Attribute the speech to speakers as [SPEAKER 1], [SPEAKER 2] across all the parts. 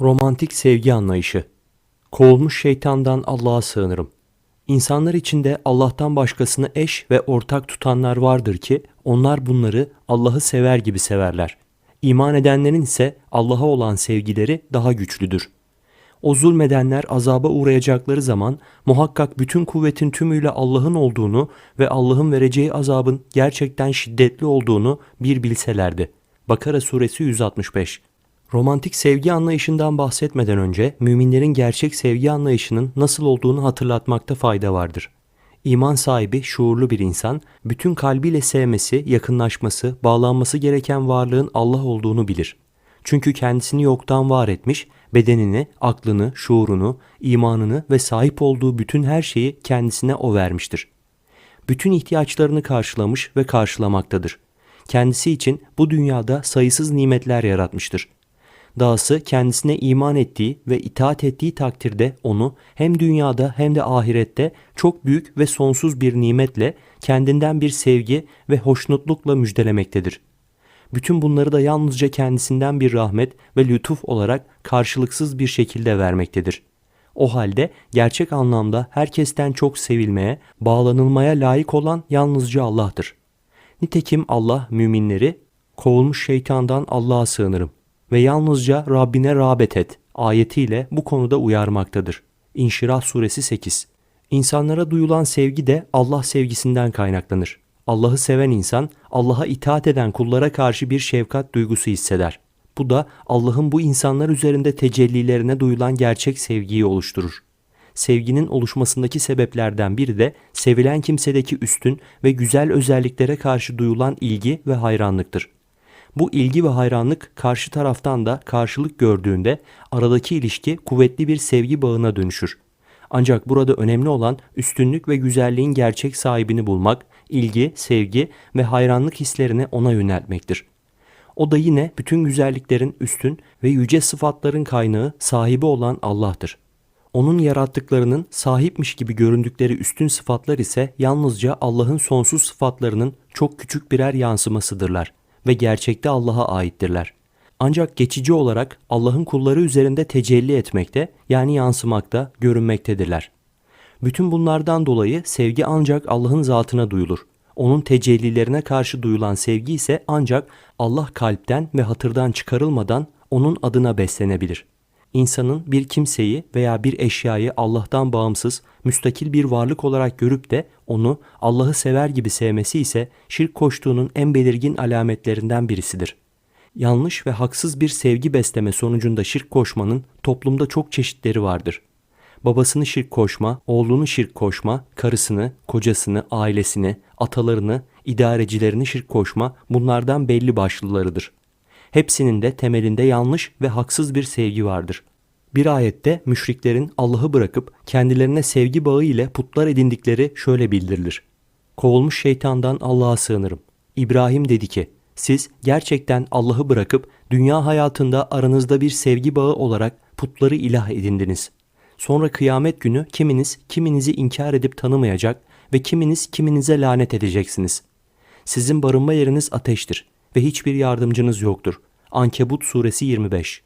[SPEAKER 1] Romantik sevgi anlayışı. Kovulmuş şeytandan Allah'a sığınırım. İnsanlar içinde Allah'tan başkasını eş ve ortak tutanlar vardır ki onlar bunları Allah'ı sever gibi severler. İman edenlerin ise Allah'a olan sevgileri daha güçlüdür. O zulmedenler azaba uğrayacakları zaman muhakkak bütün kuvvetin tümüyle Allah'ın olduğunu ve Allah'ın vereceği azabın gerçekten şiddetli olduğunu bir bilselerdi. Bakara suresi 165 Romantik sevgi anlayışından bahsetmeden önce müminlerin gerçek sevgi anlayışının nasıl olduğunu hatırlatmakta fayda vardır. İman sahibi, şuurlu bir insan, bütün kalbiyle sevmesi, yakınlaşması, bağlanması gereken varlığın Allah olduğunu bilir. Çünkü kendisini yoktan var etmiş, bedenini, aklını, şuurunu, imanını ve sahip olduğu bütün her şeyi kendisine o vermiştir. Bütün ihtiyaçlarını karşılamış ve karşılamaktadır. Kendisi için bu dünyada sayısız nimetler yaratmıştır. Dahası kendisine iman ettiği ve itaat ettiği takdirde onu hem dünyada hem de ahirette çok büyük ve sonsuz bir nimetle kendinden bir sevgi ve hoşnutlukla müjdelemektedir. Bütün bunları da yalnızca kendisinden bir rahmet ve lütuf olarak karşılıksız bir şekilde vermektedir. O halde gerçek anlamda herkesten çok sevilmeye, bağlanılmaya layık olan yalnızca Allah'tır. Nitekim Allah müminleri kovulmuş şeytandan Allah'a sığınırım ve yalnızca Rabbine rağbet et ayetiyle bu konuda uyarmaktadır. İnşirah suresi 8 İnsanlara duyulan sevgi de Allah sevgisinden kaynaklanır. Allah'ı seven insan Allah'a itaat eden kullara karşı bir şefkat duygusu hisseder. Bu da Allah'ın bu insanlar üzerinde tecellilerine duyulan gerçek sevgiyi oluşturur. Sevginin oluşmasındaki sebeplerden biri de sevilen kimsedeki üstün ve güzel özelliklere karşı duyulan ilgi ve hayranlıktır. Bu ilgi ve hayranlık karşı taraftan da karşılık gördüğünde aradaki ilişki kuvvetli bir sevgi bağına dönüşür. Ancak burada önemli olan üstünlük ve güzelliğin gerçek sahibini bulmak, ilgi, sevgi ve hayranlık hislerini ona yöneltmektir. O da yine bütün güzelliklerin üstün ve yüce sıfatların kaynağı sahibi olan Allah'tır. Onun yarattıklarının sahipmiş gibi göründükleri üstün sıfatlar ise yalnızca Allah'ın sonsuz sıfatlarının çok küçük birer yansımasıdırlar ve gerçekte Allah'a aittirler. Ancak geçici olarak Allah'ın kulları üzerinde tecelli etmekte yani yansımakta, görünmektedirler. Bütün bunlardan dolayı sevgi ancak Allah'ın zatına duyulur. Onun tecellilerine karşı duyulan sevgi ise ancak Allah kalpten ve hatırdan çıkarılmadan onun adına beslenebilir. İnsanın bir kimseyi veya bir eşyayı Allah'tan bağımsız, müstakil bir varlık olarak görüp de onu Allah'ı sever gibi sevmesi ise şirk koştuğunun en belirgin alametlerinden birisidir. Yanlış ve haksız bir sevgi besleme sonucunda şirk koşmanın toplumda çok çeşitleri vardır. Babasını şirk koşma, oğlunu şirk koşma, karısını, kocasını, ailesini, atalarını, idarecilerini şirk koşma bunlardan belli başlılarıdır. Hepsinin de temelinde yanlış ve haksız bir sevgi vardır. Bir ayette müşriklerin Allah'ı bırakıp kendilerine sevgi bağı ile putlar edindikleri şöyle bildirilir. Kovulmuş şeytandan Allah'a sığınırım. İbrahim dedi ki, siz gerçekten Allah'ı bırakıp dünya hayatında aranızda bir sevgi bağı olarak putları ilah edindiniz. Sonra kıyamet günü kiminiz kiminizi inkar edip tanımayacak ve kiminiz kiminize lanet edeceksiniz. Sizin barınma yeriniz ateştir ve hiçbir yardımcınız yoktur. Ankebut suresi 25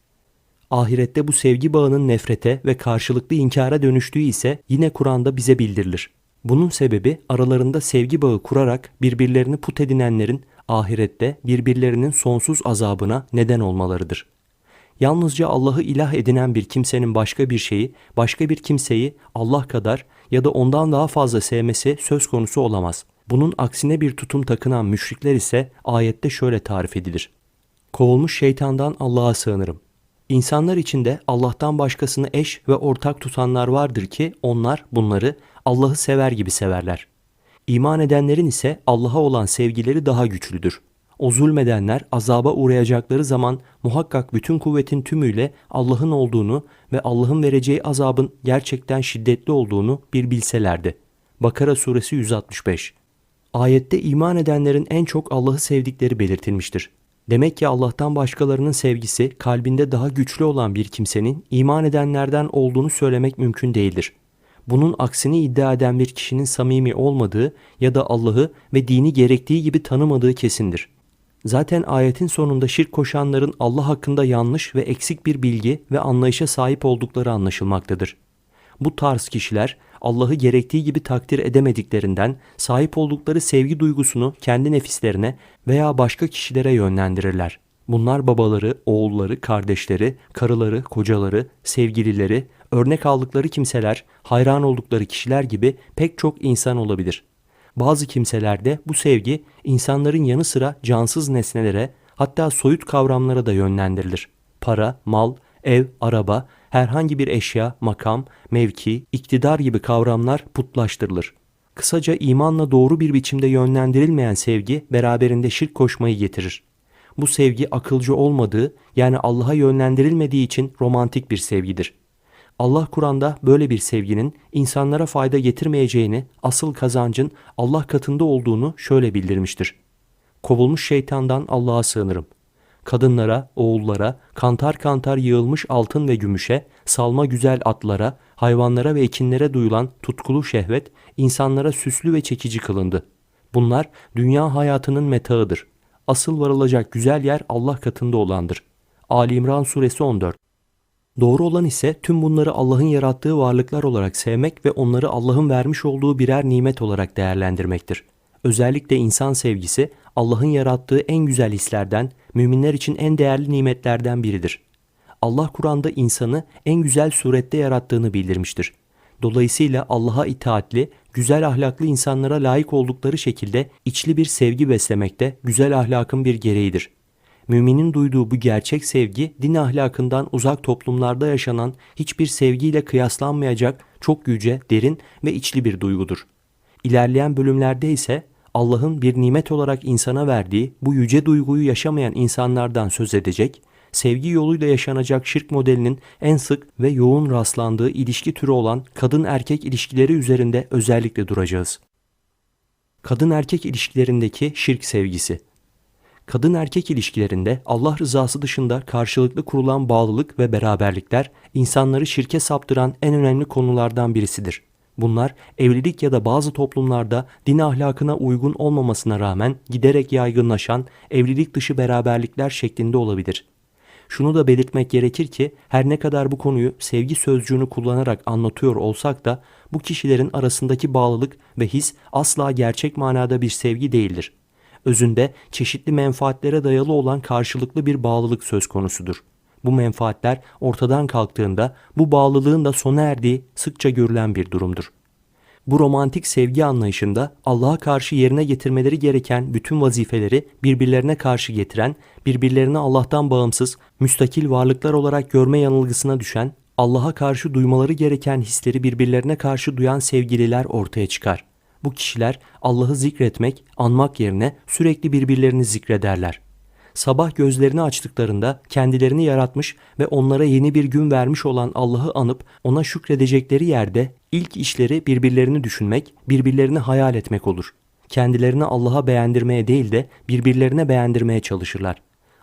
[SPEAKER 1] Ahirette bu sevgi bağının nefrete ve karşılıklı inkara dönüştüğü ise yine Kur'an'da bize bildirilir. Bunun sebebi aralarında sevgi bağı kurarak birbirlerini put edinenlerin ahirette birbirlerinin sonsuz azabına neden olmalarıdır. Yalnızca Allah'ı ilah edinen bir kimsenin başka bir şeyi, başka bir kimseyi Allah kadar ya da ondan daha fazla sevmesi söz konusu olamaz. Bunun aksine bir tutum takınan müşrikler ise ayette şöyle tarif edilir. Kovulmuş şeytandan Allah'a sığınırım. İnsanlar içinde Allah'tan başkasını eş ve ortak tutanlar vardır ki onlar bunları Allah'ı sever gibi severler. İman edenlerin ise Allah'a olan sevgileri daha güçlüdür. O zulmedenler azaba uğrayacakları zaman muhakkak bütün kuvvetin tümüyle Allah'ın olduğunu ve Allah'ın vereceği azabın gerçekten şiddetli olduğunu bir bilselerdi. Bakara suresi 165 Ayette iman edenlerin en çok Allah'ı sevdikleri belirtilmiştir. Demek ki Allah'tan başkalarının sevgisi kalbinde daha güçlü olan bir kimsenin iman edenlerden olduğunu söylemek mümkün değildir. Bunun aksini iddia eden bir kişinin samimi olmadığı ya da Allah'ı ve dini gerektiği gibi tanımadığı kesindir. Zaten ayetin sonunda şirk koşanların Allah hakkında yanlış ve eksik bir bilgi ve anlayışa sahip oldukları anlaşılmaktadır. Bu tarz kişiler Allah'ı gerektiği gibi takdir edemediklerinden sahip oldukları sevgi duygusunu kendi nefislerine veya başka kişilere yönlendirirler. Bunlar babaları, oğulları, kardeşleri, karıları, kocaları, sevgilileri, örnek aldıkları kimseler, hayran oldukları kişiler gibi pek çok insan olabilir. Bazı kimselerde bu sevgi insanların yanı sıra cansız nesnelere hatta soyut kavramlara da yönlendirilir. Para, mal, ev, araba, herhangi bir eşya, makam, mevki, iktidar gibi kavramlar putlaştırılır. Kısaca imanla doğru bir biçimde yönlendirilmeyen sevgi beraberinde şirk koşmayı getirir. Bu sevgi akılcı olmadığı yani Allah'a yönlendirilmediği için romantik bir sevgidir. Allah Kur'an'da böyle bir sevginin insanlara fayda getirmeyeceğini, asıl kazancın Allah katında olduğunu şöyle bildirmiştir. Kovulmuş şeytandan Allah'a sığınırım. Kadınlara, oğullara, kantar kantar yığılmış altın ve gümüşe, salma güzel atlara, hayvanlara ve ekinlere duyulan tutkulu şehvet, insanlara süslü ve çekici kılındı. Bunlar dünya hayatının metağıdır. Asıl varılacak güzel yer Allah katında olandır. Ali İmran suresi 14 Doğru olan ise tüm bunları Allah'ın yarattığı varlıklar olarak sevmek ve onları Allah'ın vermiş olduğu birer nimet olarak değerlendirmektir. Özellikle insan sevgisi Allah'ın yarattığı en güzel hislerden, müminler için en değerli nimetlerden biridir. Allah Kur'an'da insanı en güzel surette yarattığını bildirmiştir. Dolayısıyla Allah'a itaatli, güzel ahlaklı insanlara layık oldukları şekilde içli bir sevgi beslemek de güzel ahlakın bir gereğidir. Müminin duyduğu bu gerçek sevgi din ahlakından uzak toplumlarda yaşanan hiçbir sevgiyle kıyaslanmayacak çok yüce, derin ve içli bir duygudur. İlerleyen bölümlerde ise Allah'ın bir nimet olarak insana verdiği bu yüce duyguyu yaşamayan insanlardan söz edecek, sevgi yoluyla yaşanacak şirk modelinin en sık ve yoğun rastlandığı ilişki türü olan kadın erkek ilişkileri üzerinde özellikle duracağız. Kadın erkek ilişkilerindeki şirk sevgisi Kadın erkek ilişkilerinde Allah rızası dışında karşılıklı kurulan bağlılık ve beraberlikler insanları şirke saptıran en önemli konulardan birisidir. Bunlar evlilik ya da bazı toplumlarda din ahlakına uygun olmamasına rağmen giderek yaygınlaşan evlilik dışı beraberlikler şeklinde olabilir. Şunu da belirtmek gerekir ki her ne kadar bu konuyu sevgi sözcüğünü kullanarak anlatıyor olsak da bu kişilerin arasındaki bağlılık ve his asla gerçek manada bir sevgi değildir özünde çeşitli menfaatlere dayalı olan karşılıklı bir bağlılık söz konusudur. Bu menfaatler ortadan kalktığında bu bağlılığın da sona erdiği sıkça görülen bir durumdur. Bu romantik sevgi anlayışında Allah'a karşı yerine getirmeleri gereken bütün vazifeleri birbirlerine karşı getiren, birbirlerini Allah'tan bağımsız, müstakil varlıklar olarak görme yanılgısına düşen, Allah'a karşı duymaları gereken hisleri birbirlerine karşı duyan sevgililer ortaya çıkar. Bu kişiler Allah'ı zikretmek, anmak yerine sürekli birbirlerini zikrederler. Sabah gözlerini açtıklarında kendilerini yaratmış ve onlara yeni bir gün vermiş olan Allah'ı anıp ona şükredecekleri yerde ilk işleri birbirlerini düşünmek, birbirlerini hayal etmek olur. Kendilerini Allah'a beğendirmeye değil de birbirlerine beğendirmeye çalışırlar.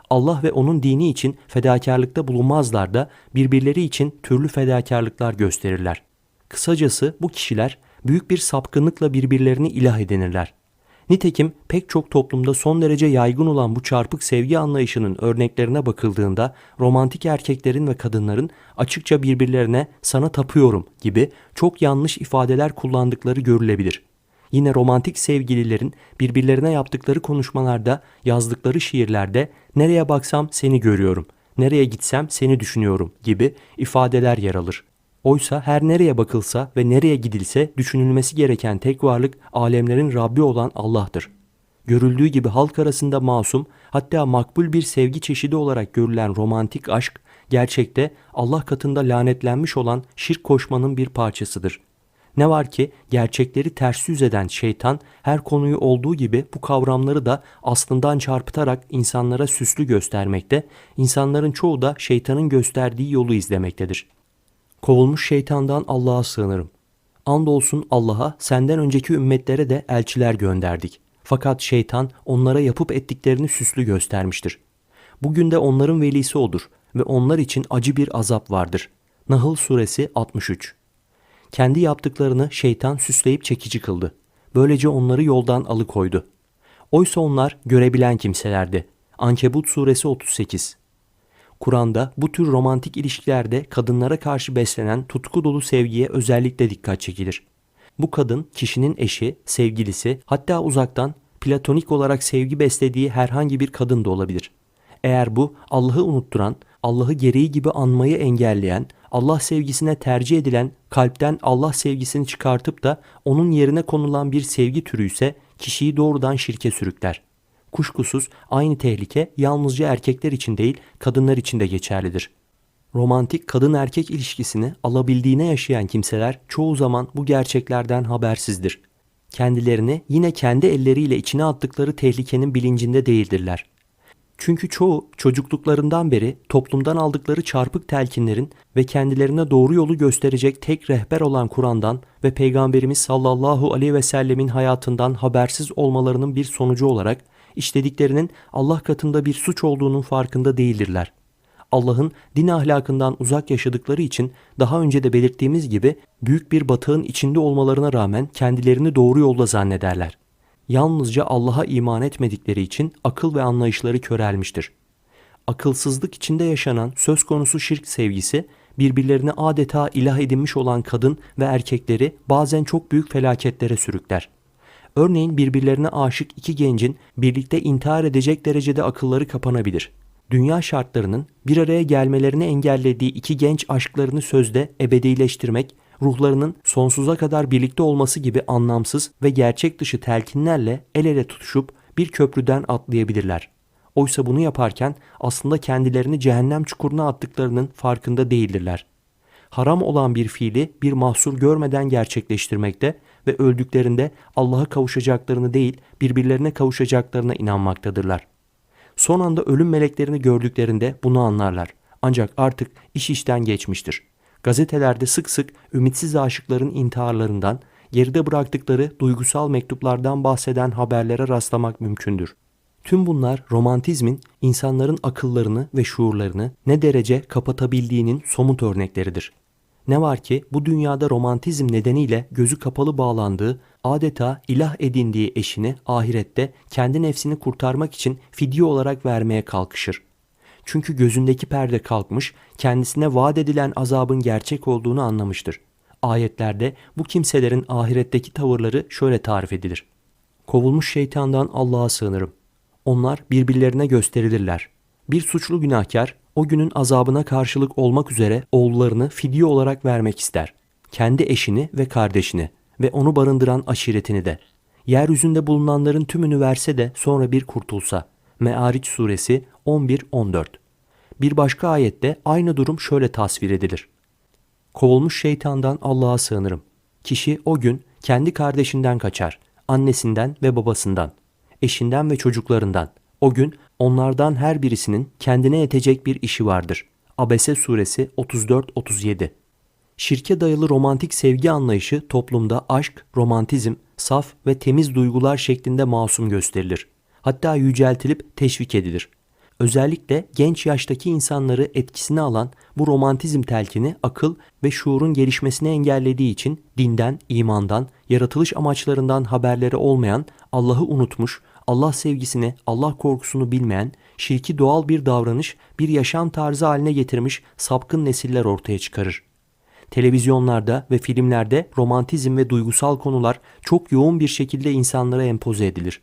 [SPEAKER 1] Allah ve onun dini için fedakarlıkta bulunmazlar da birbirleri için türlü fedakarlıklar gösterirler. Kısacası bu kişiler büyük bir sapkınlıkla birbirlerini ilah edinirler. Nitekim pek çok toplumda son derece yaygın olan bu çarpık sevgi anlayışının örneklerine bakıldığında romantik erkeklerin ve kadınların açıkça birbirlerine sana tapıyorum gibi çok yanlış ifadeler kullandıkları görülebilir. Yine romantik sevgililerin birbirlerine yaptıkları konuşmalarda, yazdıkları şiirlerde nereye baksam seni görüyorum, nereye gitsem seni düşünüyorum gibi ifadeler yer alır. Oysa her nereye bakılsa ve nereye gidilse düşünülmesi gereken tek varlık alemlerin Rabbi olan Allah'tır. Görüldüğü gibi halk arasında masum hatta makbul bir sevgi çeşidi olarak görülen romantik aşk gerçekte Allah katında lanetlenmiş olan şirk koşmanın bir parçasıdır. Ne var ki gerçekleri ters yüz eden şeytan her konuyu olduğu gibi bu kavramları da aslından çarpıtarak insanlara süslü göstermekte, insanların çoğu da şeytanın gösterdiği yolu izlemektedir. Kovulmuş şeytandan Allah'a sığınırım. Andolsun Allah'a senden önceki ümmetlere de elçiler gönderdik. Fakat şeytan onlara yapıp ettiklerini süslü göstermiştir. Bugün de onların velisi odur ve onlar için acı bir azap vardır. Nahl suresi 63 Kendi yaptıklarını şeytan süsleyip çekici kıldı. Böylece onları yoldan alıkoydu. Oysa onlar görebilen kimselerdi. Ankebut suresi 38 Kur'an'da bu tür romantik ilişkilerde kadınlara karşı beslenen tutku dolu sevgiye özellikle dikkat çekilir. Bu kadın kişinin eşi, sevgilisi, hatta uzaktan platonik olarak sevgi beslediği herhangi bir kadın da olabilir. Eğer bu Allah'ı unutturan, Allah'ı gereği gibi anmayı engelleyen, Allah sevgisine tercih edilen, kalpten Allah sevgisini çıkartıp da onun yerine konulan bir sevgi türü ise kişiyi doğrudan şirke sürükler. Kuşkusuz aynı tehlike yalnızca erkekler için değil, kadınlar için de geçerlidir. Romantik kadın erkek ilişkisini alabildiğine yaşayan kimseler çoğu zaman bu gerçeklerden habersizdir. Kendilerini yine kendi elleriyle içine attıkları tehlikenin bilincinde değildirler. Çünkü çoğu çocukluklarından beri toplumdan aldıkları çarpık telkinlerin ve kendilerine doğru yolu gösterecek tek rehber olan Kur'an'dan ve Peygamberimiz sallallahu aleyhi ve sellemin hayatından habersiz olmalarının bir sonucu olarak işlediklerinin Allah katında bir suç olduğunun farkında değildirler. Allah'ın din ahlakından uzak yaşadıkları için daha önce de belirttiğimiz gibi büyük bir batağın içinde olmalarına rağmen kendilerini doğru yolda zannederler. Yalnızca Allah'a iman etmedikleri için akıl ve anlayışları körelmiştir. Akılsızlık içinde yaşanan söz konusu şirk sevgisi birbirlerine adeta ilah edinmiş olan kadın ve erkekleri bazen çok büyük felaketlere sürükler. Örneğin birbirlerine aşık iki gencin birlikte intihar edecek derecede akılları kapanabilir. Dünya şartlarının bir araya gelmelerini engellediği iki genç aşklarını sözde ebedileştirmek, ruhlarının sonsuza kadar birlikte olması gibi anlamsız ve gerçek dışı telkinlerle el ele tutuşup bir köprüden atlayabilirler. Oysa bunu yaparken aslında kendilerini cehennem çukuruna attıklarının farkında değildirler. Haram olan bir fiili bir mahsur görmeden gerçekleştirmekte ve öldüklerinde Allah'a kavuşacaklarını değil birbirlerine kavuşacaklarına inanmaktadırlar. Son anda ölüm meleklerini gördüklerinde bunu anlarlar. Ancak artık iş işten geçmiştir. Gazetelerde sık sık ümitsiz aşıkların intiharlarından, geride bıraktıkları duygusal mektuplardan bahseden haberlere rastlamak mümkündür. Tüm bunlar romantizmin insanların akıllarını ve şuurlarını ne derece kapatabildiğinin somut örnekleridir. Ne var ki bu dünyada romantizm nedeniyle gözü kapalı bağlandığı, adeta ilah edindiği eşini ahirette kendi nefsini kurtarmak için fidye olarak vermeye kalkışır. Çünkü gözündeki perde kalkmış, kendisine vaat edilen azabın gerçek olduğunu anlamıştır. Ayetlerde bu kimselerin ahiretteki tavırları şöyle tarif edilir. Kovulmuş şeytandan Allah'a sığınırım. Onlar birbirlerine gösterilirler. Bir suçlu günahkar o günün azabına karşılık olmak üzere oğullarını fidye olarak vermek ister. Kendi eşini ve kardeşini ve onu barındıran aşiretini de. Yeryüzünde bulunanların tümünü verse de sonra bir kurtulsa. Me'ariç suresi 11-14 Bir başka ayette aynı durum şöyle tasvir edilir. Kovulmuş şeytandan Allah'a sığınırım. Kişi o gün kendi kardeşinden kaçar, annesinden ve babasından, eşinden ve çocuklarından. O gün onlardan her birisinin kendine yetecek bir işi vardır. Abese suresi 34-37 Şirke dayalı romantik sevgi anlayışı toplumda aşk, romantizm, saf ve temiz duygular şeklinde masum gösterilir. Hatta yüceltilip teşvik edilir. Özellikle genç yaştaki insanları etkisine alan bu romantizm telkini akıl ve şuurun gelişmesini engellediği için dinden, imandan, yaratılış amaçlarından haberleri olmayan, Allah'ı unutmuş, Allah sevgisini, Allah korkusunu bilmeyen, şirki doğal bir davranış, bir yaşam tarzı haline getirmiş sapkın nesiller ortaya çıkarır. Televizyonlarda ve filmlerde romantizm ve duygusal konular çok yoğun bir şekilde insanlara empoze edilir.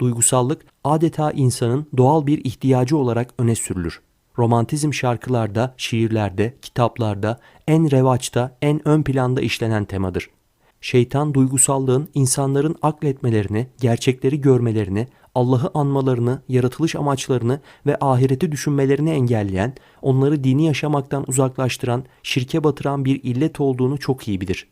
[SPEAKER 1] Duygusallık adeta insanın doğal bir ihtiyacı olarak öne sürülür. Romantizm şarkılarda, şiirlerde, kitaplarda en revaçta, en ön planda işlenen temadır. Şeytan duygusallığın insanların akletmelerini, gerçekleri görmelerini, Allah'ı anmalarını, yaratılış amaçlarını ve ahireti düşünmelerini engelleyen, onları dini yaşamaktan uzaklaştıran, şirke batıran bir illet olduğunu çok iyi bilir.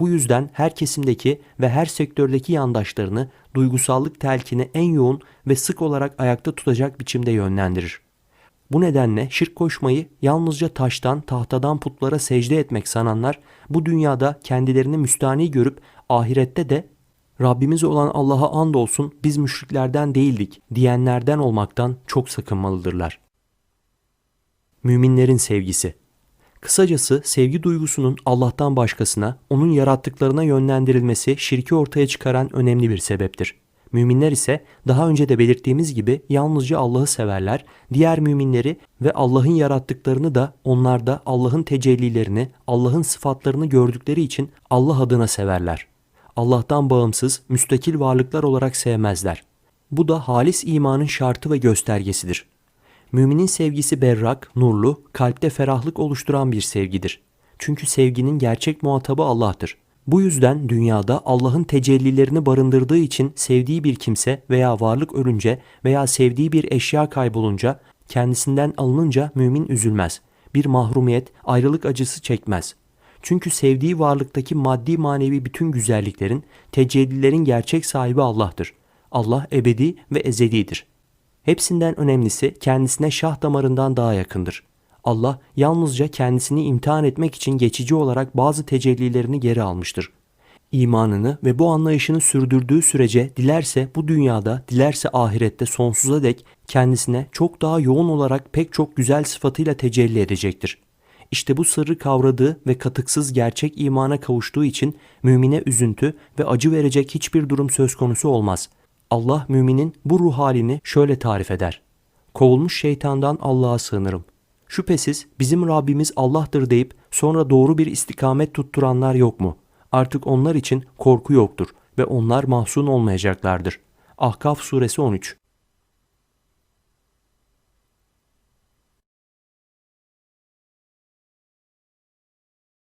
[SPEAKER 1] Bu yüzden her kesimdeki ve her sektördeki yandaşlarını duygusallık telkini en yoğun ve sık olarak ayakta tutacak biçimde yönlendirir. Bu nedenle şirk koşmayı yalnızca taştan, tahtadan putlara secde etmek sananlar bu dünyada kendilerini müstani görüp ahirette de Rabbimiz olan Allah'a andolsun biz müşriklerden değildik diyenlerden olmaktan çok sakınmalıdırlar. Müminlerin sevgisi Kısacası sevgi duygusunun Allah'tan başkasına, onun yarattıklarına yönlendirilmesi şirki ortaya çıkaran önemli bir sebeptir. Müminler ise daha önce de belirttiğimiz gibi yalnızca Allah'ı severler, diğer müminleri ve Allah'ın yarattıklarını da onlarda Allah'ın tecellilerini, Allah'ın sıfatlarını gördükleri için Allah adına severler. Allah'tan bağımsız, müstakil varlıklar olarak sevmezler. Bu da halis imanın şartı ve göstergesidir. Müminin sevgisi berrak, nurlu, kalpte ferahlık oluşturan bir sevgidir. Çünkü sevginin gerçek muhatabı Allah'tır. Bu yüzden dünyada Allah'ın tecellilerini barındırdığı için sevdiği bir kimse veya varlık ölünce veya sevdiği bir eşya kaybolunca, kendisinden alınınca mümin üzülmez. Bir mahrumiyet, ayrılık acısı çekmez. Çünkü sevdiği varlıktaki maddi manevi bütün güzelliklerin, tecellilerin gerçek sahibi Allah'tır. Allah ebedi ve ezelidir. Hepsinden önemlisi kendisine şah damarından daha yakındır. Allah yalnızca kendisini imtihan etmek için geçici olarak bazı tecellilerini geri almıştır. İmanını ve bu anlayışını sürdürdüğü sürece dilerse bu dünyada, dilerse ahirette sonsuza dek kendisine çok daha yoğun olarak pek çok güzel sıfatıyla tecelli edecektir. İşte bu sırrı kavradığı ve katıksız gerçek imana kavuştuğu için mümine üzüntü ve acı verecek hiçbir durum söz konusu olmaz. Allah müminin bu ruh halini şöyle tarif eder. Kovulmuş şeytandan Allah'a sığınırım. Şüphesiz bizim Rabbimiz Allah'tır deyip sonra doğru bir istikamet tutturanlar yok mu? Artık onlar için korku yoktur ve onlar mahzun olmayacaklardır. Ahkaf suresi 13